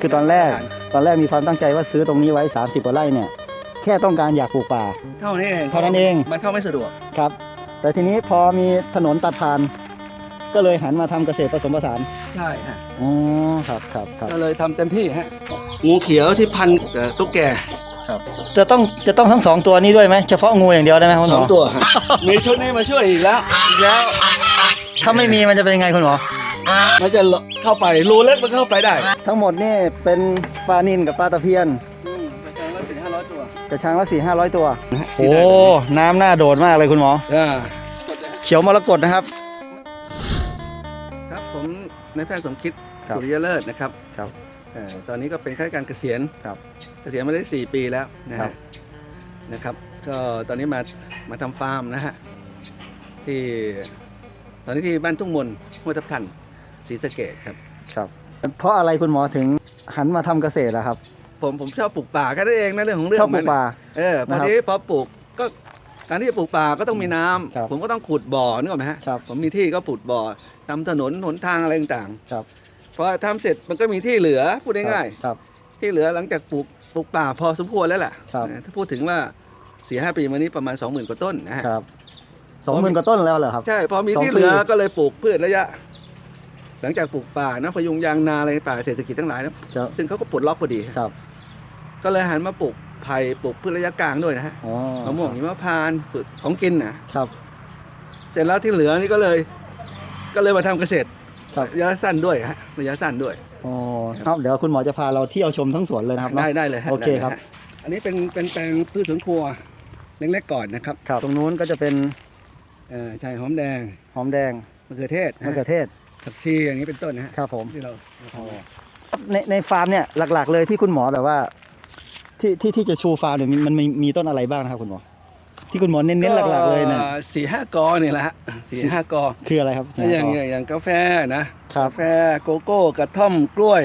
คือตอนแรกตอนแรกมีความตั้งใจว่าซื้อตรงนี้ไว้ 30กว่าไร่เนี่ยแค่ต้องการอยากปลูกป่า เท่านี้เองเท่านั้นเอง มันเข้าไม่สะดวกครับ แต่ทีนี้พอมีถนนตัดผ่าน ก็เลยหันมาทำเกษตรผสมผสานใช่ฮะอ๋อครับครับครับก็เลยทำเต็มที่ฮะงูเขียวที่พันกับตุ๊กแกจะต้องจะต้องทั้งสองตัวนี้ด้วยไหมเฉพาะงูอย่างเดียวได้ไหมคุณหสมองอตัวฮะมีชุดนี้มาช่วยอีกแล้วอีกแล้ว ถ้าไม่มีมันจะเป็นยังไงคุณหมอ มันจะเข้าไปรูเล็กมันเข้าไปได้ ทั้งหมดนี่เป็นปลานินกับปลาตะเพียนอืมไปแทงแล้วถึงห้าร้อยตัวกระชังละสี่ห้าร้อยตัวที่โอ้ได้น้ำน่าโดดมากเลยคุณหมออ่าเขียวมรกตนะครับ ครับผมนายแพทย์สมคิดครับสุริยเลิศนะครับครับเอ่อตอนนี้ก็เป็นข้าราชการเกษียณครับ เกษียณมาได้ 4 ปีแล้วนะครัฮะบนะครับ ก็ตอนนี้มามาทำฟาร์มนะฮะที่ตอนนี้ที่บ้านทุ่งมนห้วยทับทัน ศรีสะเกดครับ ครับ เพราะอะไรคุณหมอถึงหันมาทำเกษตรอะครับผมผมชอบปลูกป่าแค่นั้นเองนะเรื่องของเรื่องชอบปลูกมันป่า เออพนะอครับทีพอปลูกก็การที่จะปลูกป่าก็ต้องมีน้ำครับผมก็ต้องขุดบ่อนึกออกไหมฮะครับ ผมมีที่ก็ขุดบ่อทำถนนหนทางอะไรต่างครับ ๆพอทำเสร็จมันก็มีที่เหลือพูดง่ายๆครับที่เหลือหลังจากปลูกปลูกป่าพอสมควรแล้วแหละครับ นะถ้าพูดถึงว่าสี่ห้าปีมานี้ประมาณ 20,000กว่าต้นนะฮะ ครับสองหมื่นกว่าต้นแล้วเหรอครับ ใช่ พอมีสองที่เหลือปีก็เลยปลูกพืชระยะ หลังจากปลูกป่านะพยุงยางนาอะไรป่าเศรษฐกิจทั้งหลายนะครับซึ่งเขาก็ปลดล็อกพอดี ครับ ก็เลยหันมาปลูกไผ่ปลูกพืชระยะกลางด้วยนะฮะอ๋อมะม่วงหิมพานต์ปลูกของกินนะครับ เสร็จแล้วที่เหลือนี่ก็เลย ก็เลยมาทำเกษตรครับ ระยะสั้นด้วยฮะระยะสั้นด้วย อ๋อครับเดี๋ยวคุณหมอจะพาเราเที่ยวชมทั้งสวนเลยนะครับได้เนาะ ได้เลยฮะโอเคได้ลยครับฮะอันนี้เป็นเป็นแปลงพืชสวนครัวเล็กๆก่อนนะครับครับตรงนู้นก็จะเป็นเอ่อชายหอมแดงหอมแดงมะเขือเทศมะเขือเทศ ผักชีอย่างนี้เป็นต้นนะฮะครับผมที่เราในในฟาร์มเนี่ยหลัก ๆ เลยที่คุณหมอแบบว่า ที่ที่ที่จะชูฟาร์มเนี่ยมันมันมีมีต้นอะไรบ้างนะครับคุณหมอ ที่คุณหมอเน้นๆหลักๆเลยเนี่ยสี่ห้ากอนี่แหละฮะสี่ห้ากอคืออะไรครับถ้าอย่างอย่างอย่างกาแฟนะครับกาแฟโกโก้กระท่อมกล้วย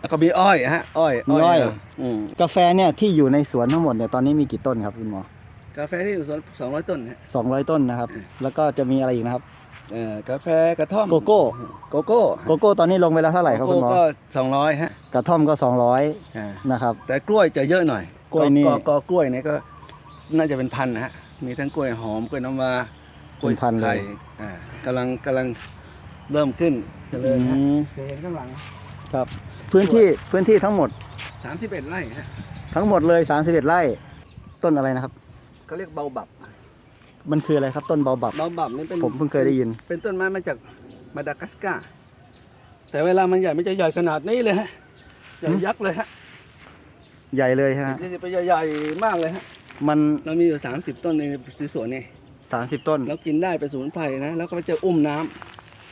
แล้วก็มีอ้อยฮะอ้อยมีอ้อยนะอืมกาแฟเนี่ยที่อยู่ในสวนทั้งหมดเนี่ยตอนนี้มีกี่ต้นครับคุณหมอกาแฟที่อยู่สวนสองร้อยต้นฮะสองร้อยต้นนะครับ แล้วก็จะมีอะไรอีกนะครับ เอ่อกาแฟกระท่อมโกโก้ โกโก้โกโก้ตอนนี้ลงไปแล้วเท่าไหร่ครับโกคุณหมอโก้ก็สองร้อยฮะกระท่อมก็ 200อ่านะครับ แต่กล้วยจะเยอะหน่อยกล้วยนี่กอกอกล้วยเนี่ยก็น่าจะเป็นพันนะฮะมีทั้งกล้วยหอมกล้วยน้ำว้ากล้วยเป็นพันเลยไข่อ่ากำลังกำลังเริ่มขึ้นเจริญฮะอืมเคยเห็นข้างหลังครับ พื้นที่พื้นที่ทั้งหมด 31 ไร่ฮะทั้งหมดเลย 31 ไร่ ต้นอะไรนะครับเขาเรียกเบาบับ มันคืออะไรครับต้นเบาบับ เบาบับนี่เป็นผมเพิ่งเคยได้ยิน เป็นต้นไม้มาจากมาดากัสการ์แต่เวลามันใหญ่มันจะใหญ่ขนาดนี้เลยฮะใหญ่หืมยักษ์เลยฮะใหญ่เลยฮะจะไปใหญ่ๆมากเลยฮะมันเรามีอยู่ 30 ต้นในสวนนี่30 ต้นแล้วกินได้เป็นสมุนไพรนะแล้วก็จะอุ้มน้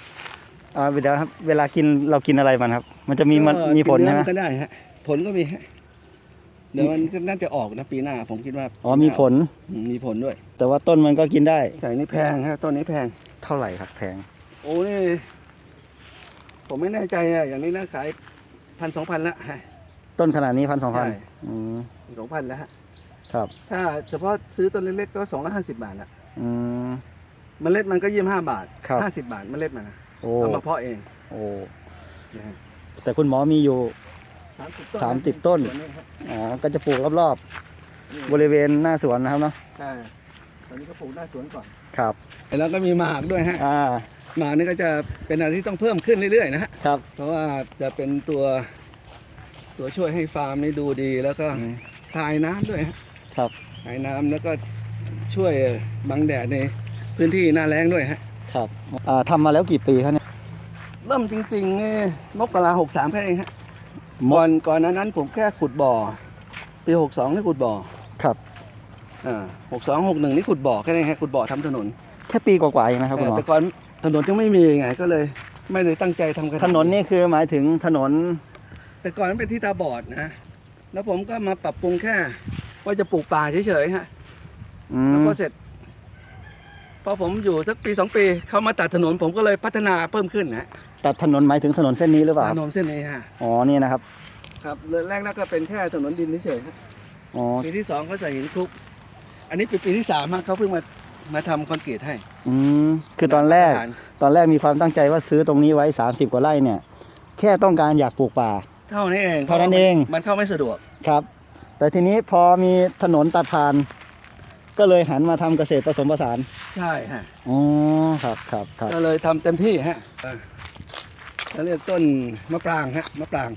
ำอ่าเดี๋ยวครับเวลากินเรากินอะไรมันครับ มันจะมีมันก็มีผลกินใช่เนื้อไหมมันก็ได้ฮะผลก็มีฮะเดี๋ยวมันก็น่าจะออกนะปีหน้า ผมคิดว่าอ๋อมีผล อืมมีผลด้วย แต่ว่าต้นมันก็กินได้ใช่นี่แพงฮะต้นนี้แพง เท่าไหร่ครับแพง โอ้นี่ ผมไม่แน่ใจนะอย่างนี้นะขายพันสองพันละฮะต้นขนาดนี้พันสองพันใช่อืมสองพันแล้วฮะครับ ถ้าเฉพาะซื้อต้นเล็กๆก็สองร้อยห้าสิบบาทละอืม เมล็ดมันก็ยี่สิบห้าบาทครับ ห้าสิบบาทเมล็ดมันนะโอ้เอามาเพาะเองโอ้นะฮะแต่คุณหมอมีอยู่ สามสิบต้นสามสิบต้นส่วฮะอ๋อก็จะปลูกรอบนี่ๆบริเวณหน้าสวนนะครับเนาะใช่ ตอนนี้ก็ปลูกหน้าสวนก่อน ครับ แล้วก็มีหมากด้วยฮะอ่า หมากนี่ก็จะเป็นอะไรที่ต้องเพิ่มขึ้นเรื่อยๆนะฮะครับ เพราะว่าจะเป็นตัว ตัวช่วยให้ฟาร์มนี่ดูดีแล้วก็อืมคายน้ำด้วยฮะครับคายน้ำแล้วก็ช่วยบังแดดในพื้นที่หน้าแล้งด้วยฮะครับอ่าทำมาแล้วกี่ปีครับเนี่ย เริ่มจริงๆนี่มกราหกสามแค่เองฮะมก่อนก่อนหนานั้นผมแค่ขุดบ่อปีหกสองนี่ขุดบ่อครับอ่า หกสองหกหนึ่งนี่ขุดบ่อแค่นี้ฮะขุดบ่อทำถนนแค่ปีกว่าๆเองนะครับคุณหมอแต่ก่อนถนนยังไม่มีไงก็เลย ไม่ได้ตั้งใจทำกันถนนนี่คือหมายถึงถนน แต่ก่อนมันเป็นที่ตาบอดนะแล้วผมก็มาปรับปรุงแค่ ว่าจะปลูกป่าเฉยๆฮะอืแล้วมพอเสร็จพอผมอยู่สักปีสองปีเขามาตัดถนนผมก็เลยพัฒนาเพิ่มขึ้นนะตัดถนนหมายถึงถนนเส้นนี้หรือเปล่าถครับนนเส้นนี้ฮะอ๋อนี่นะครับ ครับแรกแรกๆก็เป็นแค่ถนนดินเฉยๆฮะอ๋อปีที่สองเขาใส่หินคลุก อันนี้ปีปีที่สามฮะเขาเพิ่งมามาทำคอนกรีตให้อืมคือตอนแรกมาตฐานตอนแรกมีความตั้งใจว่าซื้อตรงนี้ไว้ 30 กว่าไร่เนี่ย แค่ต้องการอยากปลูกป่า เท่านี้เองเท่านั้นเอง มันเข้าไม่สะดวก ครับ แต่ทีนี้พอมีถนนตัดผ่าน ก็เลยหันมาทำเกษตรผสมผสานใช่ฮะ อ๋อครับครับครับก็เลยทำเต็มที่ฮะเออแล้วเรียกต้นมะปรางฮะมะปราง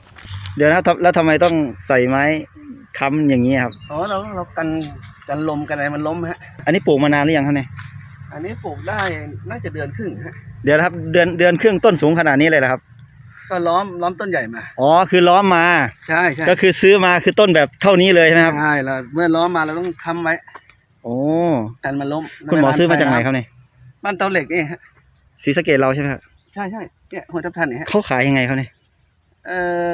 เดี๋ยวนะทำแล้วทำไมต้องใส่ไม้ค้ำอย่างนี้ครับ อ๋อเราเรากัน กันลมกันอะไรมันล้มฮะ อันนี้ปลูกมานานหรือยังครับเนี่ยอันนี้ปลูกได้น่าจะเดือนครึ่งฮะ เดี๋ยวนะครับเดือนเดือนครึ่งต้นสูงขนาดนี้เลยเหรอครับ ก็ล้อมล้อมต้นใหญ่มา อ๋อคือล้อมมา ใช่ใช่ก็คือซื้อมาคือต้นแบบเท่านี้เลยใช่ไหมครับ ใช่แล้วเมื่อล้อมมาเราต้องค้ำไว้ โอ้กันมันล้มคุณหมอซื้อมาจากไหนครับเนี่ยบ้านเตาเหล็กนี่ฮะศรีสะเกดเราใช่ไหมครับใช่ใช่เนี่ยหัวทับทันเนี่ยฮะเขาขายยังไงเขาเนี่ยเออ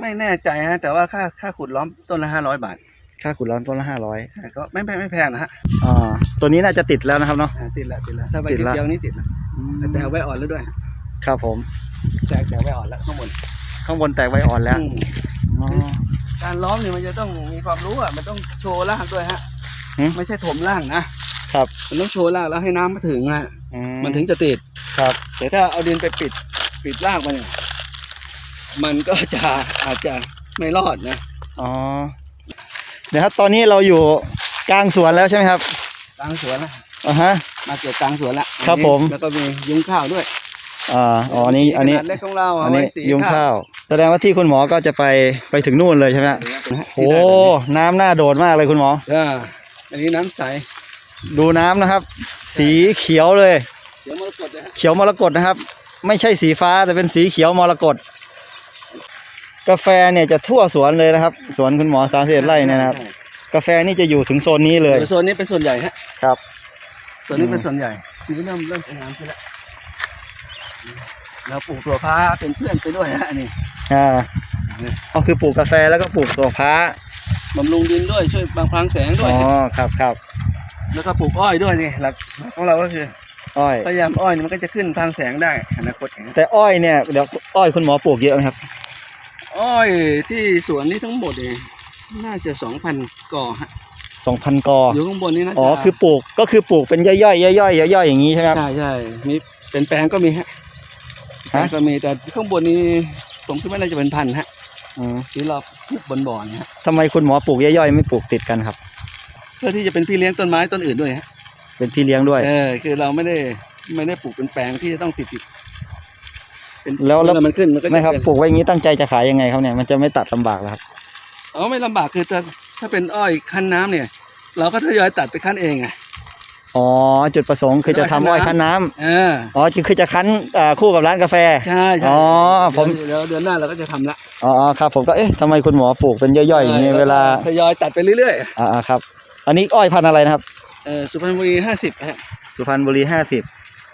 ไม่แน่ใจฮะ แต่ว่าค่าค่าขุดล้อมต้นละห้าร้อยบาท ค่าขุดร้อนต้นละห้าร้อยแต่ก็ไม่ไม่ไม่แพงนะฮะอ่าตัวนี้น่าจะติดแล้วนะครับเนาะอ่าติดละติดละถ้าใบติดละเดียวๆนี่ติดละแต่แตกใบอ่อนแล้วด้วย ครับผมแตกแตกใบอ่อนแล้วข้างบน ข้างบนแตกใบอ่อนแล้วอืมอ๋อการล้อมเนี่ยมันจะต้องมีความรู้อะมันต้องโชว์รากด้วยฮะหืมไม่ใช่ถมรากนะครับมันต้องโชว์รากแล้วให้น้ำมาถึงฮะอืมันถึงจะติดครับ แต่ถ้าเอาดินไปปิดปิดรากมันเนี่ยมันก็จะอาจจะไม่รอดนะอ๋อ เดี๋ยวครับตอนนี้เราอยู่กลางสวนแล้วใช่ไหมครับกลางสวนนะอ่าฮะ มาเกี่ยวกลางสวนละครับผม แล้วก็มียุ้งข้าวด้วยอ่าอ๋ออันนี้อันนี้ขนาดเล็กของเราอัเอานไว้นี้สียุงข้าว แสดงว่าที่คุณหมอก็จะไปไปถึงนู่นเลยใช่ไหมฮะโอ้น้ำน่าโดดมากเลยคุณหมออ่าอันนี้น้ำใส ดูน้ำนะครับ สีเขียวเลยเดี๋ยวมรกตเลยฮะเขียวมรกตนะครับ ไม่ใช่สีฟ้าแต่เป็นสีเขียวมรกต กาแฟเนี่ยจะทั่วสวนเลยนะครับ สวนคุณหมอสามสิบไร่เนี่ยนะครับ กาแฟนี่จะอยู่ถึงโซนนี้เลยเดี๋ยวโซนนี้เป็นส่วนใหญ่ฮะครับโซนนี้เป็นส่วนใหญ่ทีนี้เริ่มเริ่มเป็นน้ำขึ้นแล้วเราปลูกตัวพ้าเป็นเพื่อนไปด้วยฮะอันนี้อ่าก็คือปลูกกาแฟแล้วก็ปลูกตัวพ้าบำรุงดินด้วยช่วยบางพลังแสงด้วอ๋ยอครับครับแล้วก็ปลูกอ้อยด้วยนี่หลักของเราก็คืออ้อยพยายามอ้อยนี่มันก็จะขึ้นพลังแสงได้อนาคตเองแต่อ้อยเนี่ยเดี๋ยวอ้อยคุณหมอปลูกเยอะไหมครับ อ้อยที่สวนนี้ทั้งหมดเองน่าจะสองพันก่อฮะสองพันกอ อยู่ข้างบนนี้นะอ๋อ คือปลูก ก็คือปลูกเป็นย่อยๆ ย่อยๆ ย่อยๆ อย่างนี้ใช่ไหมครับ ใช่ใช่มีเป็นแปลงก็มีฮะแปลฮะงก็มีแต่ข้างบนนี้ผมคิดว่าน่าจะเป็นพันฮะอืมที่เราปลูกบนบ่อเนี่ยฮะทำไมคุณหมอปลูกย่อยๆ ไม่ปลูกติดกันครับ เพื่อที่จะเป็นพี่เลี้ยงต้นไม้ต้นอื่นด้วยฮะ เป็นพี่เลี้ยงด้วย เออ คือเราไม่ได้ไม่ได้ปลูกเป็นแปลงที่จะต้องติดติดเป็น แล้วแล้วเมื่อมันขึ้นมันก็จะไม่ครับเป็นปลูกไว้อย่างนี้ตั้งใจจะขายยังไงครับเนี่ยมันจะไม่ตัดลำบากแล้วครับอ๋อไม่ลำบากคือถ้าถ้าเป็นอ้อยคั้นน้ำเนี่ย เราก็ทยอยตัดไปคั้นเองไงอ๋อจุดประสงค์คือจะทำอ้อยคั้นน้ำเอออ๋อคือจะคั้นอ่าคู่กับร้านกาแฟใช่ใช่อ๋อผมเดี๋ยวเดี๋ยวเดือนหน้าเราก็จะทำละอ๋อครับผมก็เอ๊ะทำไมคุณหมอปลูกเป็นย่อยๆอย่างนี้แเวลาทยอยตัดไปเรื่อยอ่าครับ อันนี้อ้อยพันธุ์อะไรนะครับ ๆเออสุพรรณบุรีห้าสิบฮะ สุพรรณบุรีห้าสิบ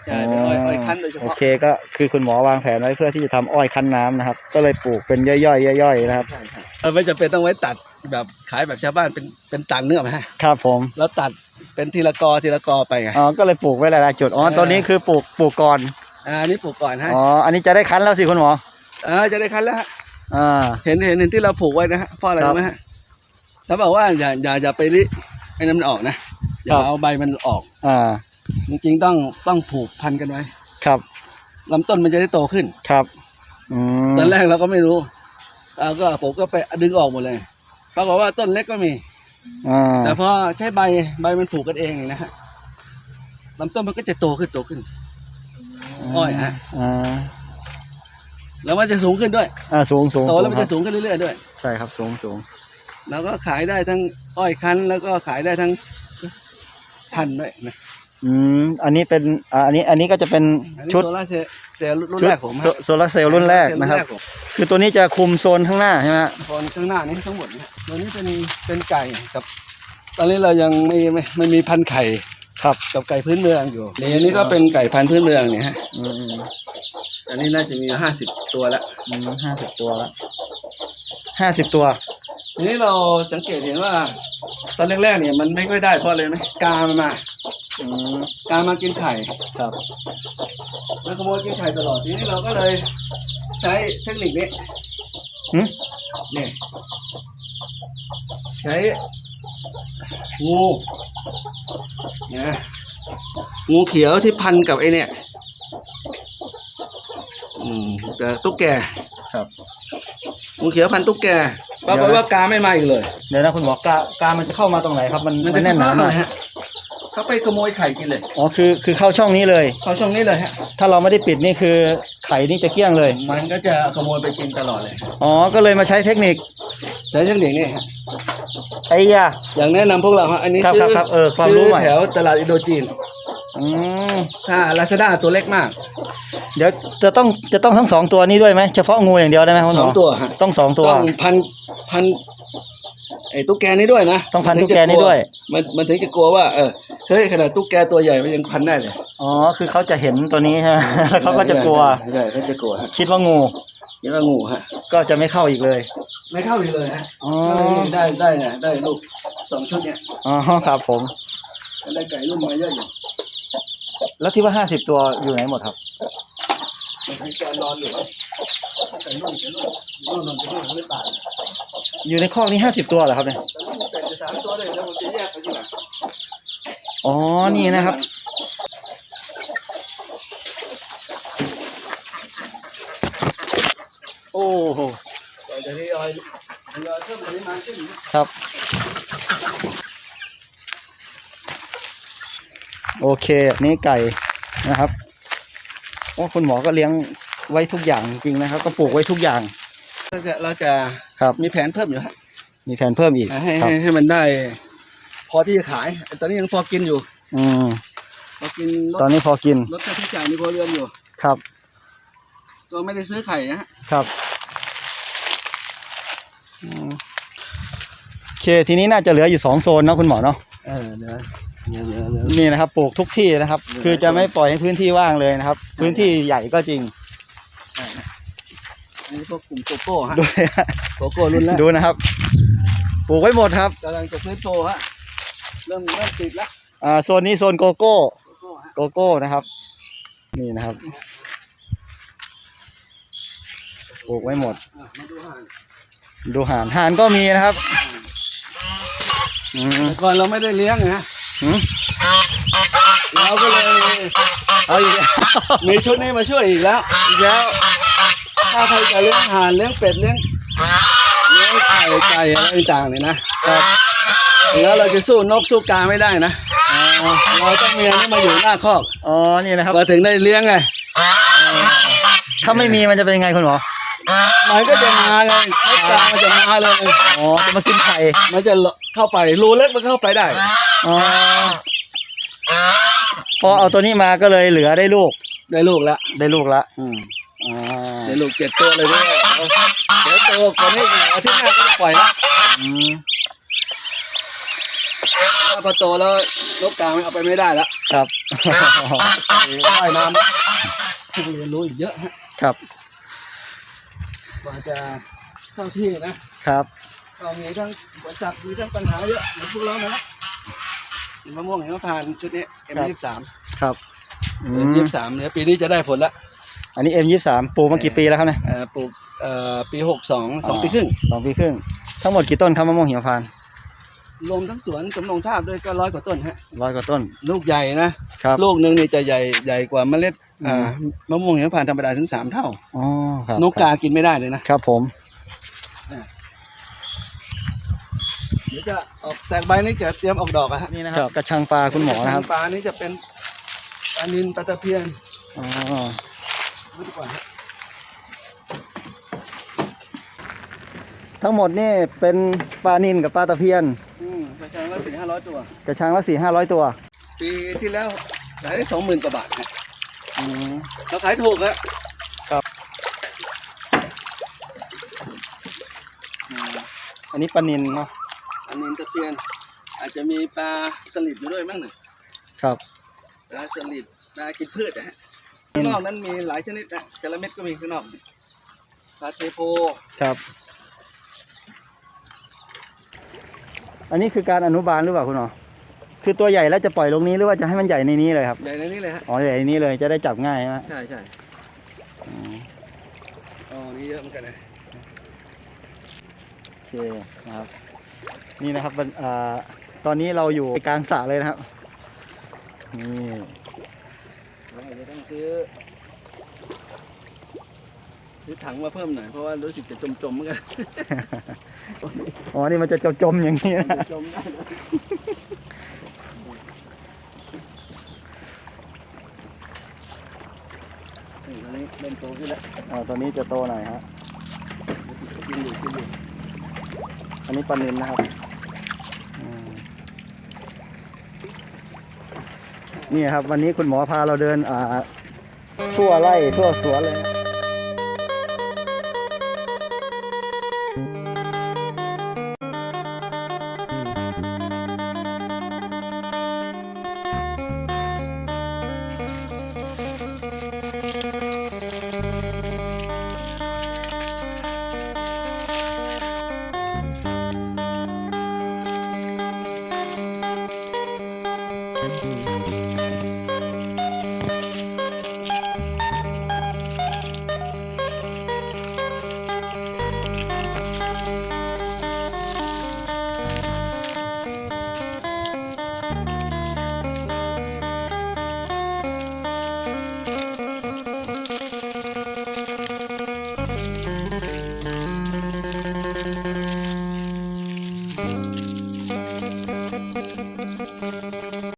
ใช่เป็นอ้อยอ้อยคั้นโดยเฉโอพาะเคก็คือคุณหมอวางแผนไว้เพื่อที่จะทำอ้อยคั้นน้ำนะครับ ก็เลยปลูกเป็นย่อยๆย่อยๆนะครับใช่ใช่เออไม่จำเป็นต้องไว้ตัดแบบขายแบบชาวบ้านเป็นเป็นตันเนื้อไหมฮะครับผมแล้วตัดเป็นทีละกอทีละกอไปไง อ๋อก็เลยปลูกไว้หลายๆจุดอ๋อเออตอนนี้คือปลูกปลูกก่อนอ่าอันนี้ปลูกก่อนฮะอ๋ออันนี้จะได้คั้นแล้วสิคุณหมออ่าจะได้คั้นแล้วฮะอ่า เห็นเห็นเห็นที่เราผูกไว้นะฮะเพราะอะไรครับรู้ไหมฮะเขาบอกว่าอย่าอย่าอย่าไปริให้น้ำมันออกนะอย่าครับ เอาใบมันออก อ่า จริงๆต้องต้องผูกพันกันไว้ครับลำต้นมันจะได้โตขึ้น ครับอืมตอนแรกเราก็ไม่รู้เราก็ผมก็ไปดึงออกหมดเลยปรากฏว่าต้นเล็กก็มี อ่าแต่พอใช้ใบใบมันผูกกันเองนะฮะลำต้นมันก็จะโตขึ้นโตขึ้น อ้อยฮะ อ่าแล้วมันจะสูงขึ้นด้วย อ่าสูงสูงโตแล้วมันครัจะบสูงขึ้นเรื่อยๆด้วย ใช่ครับสูงสูงแล้วก็ขายได้ทั้งอ้อยคั้นแล้วก็ขายได้ทั้งพันธุ์ด้วยนะ อืมอันนี้เป็นอ่าอันนี้อันนี้ก็จะเป็นอันนี้ชุดโซล่าร์เซลล์เซลล์รุ่นชุดแรกผมโซโซลาร์เซลล์รุ่นแรกนะครับผมคือตัวนี้จะคุมโซนข้างหน้าใช่ไหมฮะคนข้างหน้านี้ทั้งหมดเนี่ยตัวนี้เป็นเป็นไก่กับ ตอนนี้เรายังไม่ไม่ไม่มีพันธุ์ไข่ครับกับไก่พื้นเมืองอยู่อันนี้ก็เป็นไก่พันธุ์พื้นเมืองเนี่ยฮะอืมอันนี้น่าจะมีห้าสิบตัวละห้าสิบตัวแล้วห้าสิบตัว ทีนี้เราสังเกตเห็นว่า ตอนแรกๆเนี่ยมันไม่ค่อยได้เพราะอะไรไหมกามันมา อการมากินไข่ครับแล้วขโมยกินไข่ตลอดทีนี้เราก็เลย ใช้เทคนิคนี้หึ เนี่ยใช้งูเนี่ยงูเขียวที่พันกับไอเนี่ยอืมแต่ตุ๊กแกครับงูเขียวพันตุ๊กแกปรากฏว่ากาไม่มาอีกเลย เดี๋ยวนะคุณหมอกากามันจะเข้ามาตรงไหนครับ มันมันแน่นหนาไหมฮะ เขาไปขโมยไข่กินเลย อ๋อคือคือเข้าช่องนี้เลย เข้าช่องนี้เลยฮะ ถ้าเราไม่ได้ปิดนี่คือไข่นี่จะเกี้ยงเลย มันก็จะขโมยไปกินตลอดเลยอ๋อก็เลยมาใช้เทคนิคใช้เทคนิคนี่ฮะไอ้ยา อย่างแนะนำพวกเราฮะอันนี้ครับครับครับเออความรู้ใหม่แถวตลาดอินโดจีน อืมถ้าลาซาด้าตัวเล็กมากเดี๋ยวจะต้องจะต้องทั้งสองตัวนี้ด้วยไหมเฉพาะงูอย่างเดียวได้ไหมคุณหสมอองตัวต้องสองตัว ต้อพันพัน ไอ้ตุ๊กแกนี้ด้วยนะต้องพันตุ๊กแกนี้ด้วย มันมันถึงจะกลัวว่าเออเฮ้ยขนาดตุ๊กแกตัวใหญ่มันยังพันได้เลยอ๋อคือเขาจะเห็นตัวนี้ฮะแล้วเขาก็จะกลัว ใช่เขาจะกลัวคิดว่างู ยังว่างูฮะก็จะไม่เข้าอีกเลย ไม่เข้าอีกเลยฮะอ๋อได้ได้ไงได้ลูกสองชุดเนี่ยอ๋อครับผม ก็ได้ไก่ลูกมาเยอะอยู่แล้วที่ว่าห้าสิบตัวอยู่ไหนหมดครับ มันใแกนอนอยู่ไก่ลูกอก่ลูกลูกนอนไก่ลูกไม่ตาย อยู่ในคอกนี้ห้าสิบตัวเหรอครับเนี่ยใส่สามตัวเลยผมจะแยกไปที่ไหนอ๋อ นี่นะครับ โอ้โหจะทยอยทยอยเพิ่มปรมาณขึ้นครับ โอเคนี่ไก่นะครับว่าคุณหมอก็เลี้ยงไว้ทุกอย่างจริงๆนะครับ ก็ปลูกไว้ทุกอย่าง เราจะเราจะครับมีแผนเพิ่มอยู่ครับมีแผนเพิ่มอีกให้ให้ให้มันได้ พอที่จะขาย ตอนนี้ยังพอกินอยู่ อืมพอกินตอนนี้พอกินรถค่าใช้จ่ายในพอเรือนอยู่ ครับเราไม่ได้ซื้อไข่นะครับโอเคทีนี้น่าจะเหลืออยู่สองโซนเนาะคุณหมอเนาะนี่นะครับปลูกทุกที่นะครับ คือจะไม่ปล่อยให้พื้นที่ว่างเลยนะครับ พื้นที่ใหญ่ก็จริง นี่พวกกลุ่มโกโก้ฮะดูฮะโกโก้รุ่นแรกดูนะครับ ปลูกไว้หมดครับกำลังจะเฟื้นโตฮะเริ่มเริ่มติดแล้วอ่าโซนนี้โซนโกโก้โกโก้ฮะโกโก้นะครับ นี่นะครับปลูกไว้หมดดูห่านห่านก็มีนะครับก่อนเราไม่ได้เลี้ยงนะเราก็เลยเอาอีกมีชุดนี้มาช่วยอีกแล้ว อีกแล้ว ถ้าใครจะเลี้ยงห่านเลี้ยงเป็ดเลี้ยงเลี้ยงไก่ไก่อะไรต่างๆเนี่ยนะแล้วเราจะสู้นกสู้กาไม่ได้นะเราต้องมีอันนี้มาอยู่หน้าคอกอ๋อนี่นะครับเราถึงได้เลี้ยงไงถ้าไม่มีมันจะเป็นยังไงคุณหมอมันก็จะมาเลยนกกามันจะมาเลยอ๋อจะมากินไข่มันจะเข้าไปรูเล็กมันเข้าไปได้อ๋อพอเอาตัวนี้มาก็เลยเหลือได้ลูก ได้ลูกละได้ลูกละอืม เดี๋ยวลูกเจ็ดตัวเลยด้วยเดี๋ยตัวกว่านี้อีกอาทิตย์หน้าก็จะปล่อยละอืมถ้าพอโตแล้วลบกลางเอาไปไม่ได้แล้วครับ ว่ายน้ำเรียนรู้อีกเยอะครับ กว่าจะเข้าที่นะครับเรามีทั้งอุปสรรคมีทั้งปัญหาเยอะเหมือนพวกเรานะมะม่วงเห็นว่าผ่านชุดนี้สามครับ อืมสามเนี่ยปีนี้จะได้ผลละ อันนี้ M23 ปลูกมากี่ปีแล้วครับเนี่ยปลูกปีหกสองสองปีครึ่งสองปีครึ่ง ทั้งหมดกี่ต้นครับมะม่วงหิมพานรวมทั้งสวนสมนองทาบด้วยก็ร้อยกว่าต้นฮะร้อยกว่าต้น ลูกใหญ่นะครับ ลูกหนึ่งนี่จะใหญ่ใหญ่กว่าเมล็ดมะม่วงหิมพานต์ธรรมดาถึงสามเท่า อ๋อครับนกกากินไม่ได้เลยนะ ครับผม เดี๋ยวจะออกแตกใบนี่จะเตรียมออกดอกอะฮะนี่นะครับกระชังปลาคุณหมอนะครับปลานี้จะเป็นปลานินปลาตะเพียนอ๋อ พื้นก่อทั้งหมดนี่เป็นปลานินกับปลาตะเพียนกระชังละสี่ห้าร้อยตัว กระชังละสี่ห้าร้อยตัว ปีที่แล้วขายได้สองหมื่นกว่าบาทครับอืเราขายถูกแล้วอันนี้ปลานินเนาะอันนี้ตะเพียน อาจจะมีปลาสลิดอยู่ด้วยมั้งหนึ่งครับ ปลาสลิดปลากินพืชนะฮะ ข้างนอกนั้นมีหลายชนิดนะจระเม็ดก็มีข้างนอกปลาเทโพครับ อันนี้คือการอนุบาลหรือเปล่าคุณหมอคือตัวใหญ่แล้วจะปล่อยลงนี้หรือว่าจะให้มันใหญ่ในนี้เลยครับใหญ่ในนี้เลยฮะอ๋อใหญ่ในนี้เลยจะได้จับง่ายใช่ไหมใช่ใช่อ๋อนี่เยอะเหมือนกันนะโอเคนะครับ นี่นะครับตอนนี้เราอยู่กลางสระเลยนะครับนี่ ซื้อ ซื้อถังมาเพิ่มหน่อย เพราะว่ารู้สึกจะจมๆเหมือนกันอ๋อ นี่มันจะจมๆอย่างนี้นะ จมได้นล่ตอนนี้เริ่มโตขึ้นแล้วอ๋อ ตัวนี้จะโตหน่อยฮะ กินอยู่กินอยู่อันนี้ปลานิลนะครับนี่ครับ วันนี้คุณหมอพาเราเดินอ่า 做嘞，做做嘞。